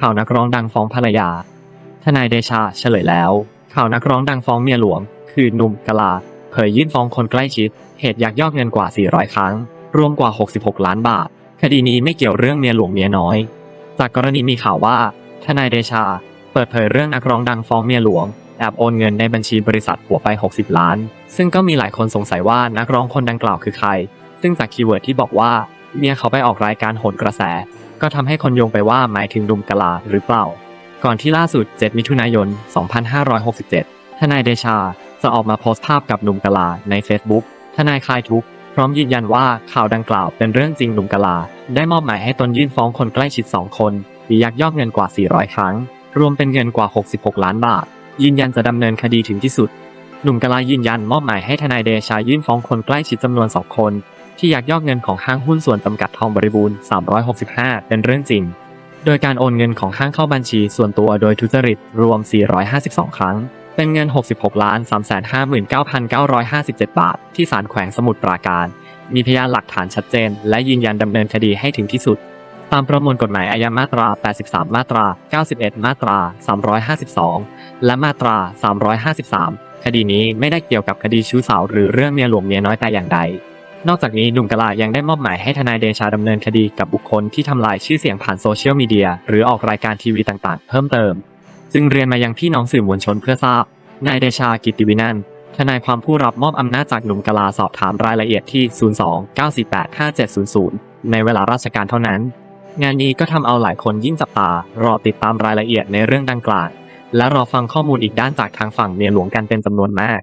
ข่าวนักร้องดังฟ้องภรรยา ทนายเดชาเฉลยแล้ว ข่าวนักร้องดังฟ้องเมียหลวง คือหนุ่มกะลาเผยยื่นฟ้องคนใกล้ชิด เหตุยักยอกเงินกว่า 400 ครั้ง รวมกว่า 66 ล้านบาท คดีนี้ไม่เกี่ยวเรื่องเมียหลวงเมียน้อย จากกรณีมีข่าวว่า ทนายเดชา เปิดเผยเรื่องนักร้องดังฟ้องเมียหลวงแอบโอนเงินในบัญชีบริษัทหัวไป 60 ล้าน ซึ่งก็มีหลายคนสงสัยว่านักร้องคนดังกล่าวคือใคร ซึ่งจากคีย์เวิร์ดที่บอกว่าเมียเขาไปออกรายการโหนกระแส ก็ทำให้คนโยงไปว่าหมายถึงดุมกะลาหรือเปล่า ก่อนที่ล่าสุด 7 มิถุนายน 2567 ทนายเดชาจะออกมาโพสต์ภาพกับหนุ่มกะลาใน Facebook ทนายคลายทุกข์พร้อมยืนยันว่าข่าวดังกล่าวเป็นเรื่องจริงหนุ่มกะลา ได้มอบหมายให้ตนยื่นฟ้องคนใกล้ชิด 2 คนมียักยอกเงินกว่า 400 ครั้ง รวมเป็นเงินกว่า 66 ล้านบาท ยืนยันจะดำเนินคดีถึงที่สุด หนุ่มกะลายืนยันมอบหมายให้ทนายเดชายื่นฟ้องคนใกล้ชิดจำนวน 2 คน ที่ยักยอกเงินของห้างหุ้นส่วนจำกัดทองบริบูรณ์ 365 เป็นเรื่องจริง โดยการโอนเงินของห้างเข้าบัญชีส่วนตัวโดยทุจริตรวม 452 ครั้ง เป็นเงิน 66ล้าน359,957 บาท ที่ศาลแขวงสมุทรปราการ มีพยานหลักฐานชัดเจน และยืนยันดำเนินคดีให้ถึงที่สุด ตามประมวลกฎหมายอาญามาตรา 83 มาตรา 91 มาตรา 352 และมาตรา 353 คดีนี้ไม่ได้เกี่ยวกับคดีชู้สาวหรือเรื่องเมียหลวงเมียน้อยแต่อย่างใด นอกจากนี้หนุ่มกะลายังได้มอบหมายให้ทนายเดชาดำเนินคดีกับบุคคลที่ทำลายชื่อเสียงผ่านโซเชียลมีเดียหรือออกรายการทีวีต่างๆ เพิ่มเติมจึงเรียนมายังพี่น้องสื่อมวลชนเพื่อทราบ นายเดชากิตติวินันท์ทนายความผู้รับมอบอำนาจจากหนุ่มกะลาสอบถามรายละเอียดที่ 02-948-5700 ในเวลาราชการเท่านั้น งานนี้ก็ทำเอาหลายคนยิ่งจับตารอติดตามรายละเอียดในเรื่องดังกล่าวและรอฟังข้อมูลอีกด้านจากทางฝั่งเมียหลวงกันเป็นจำนวนมาก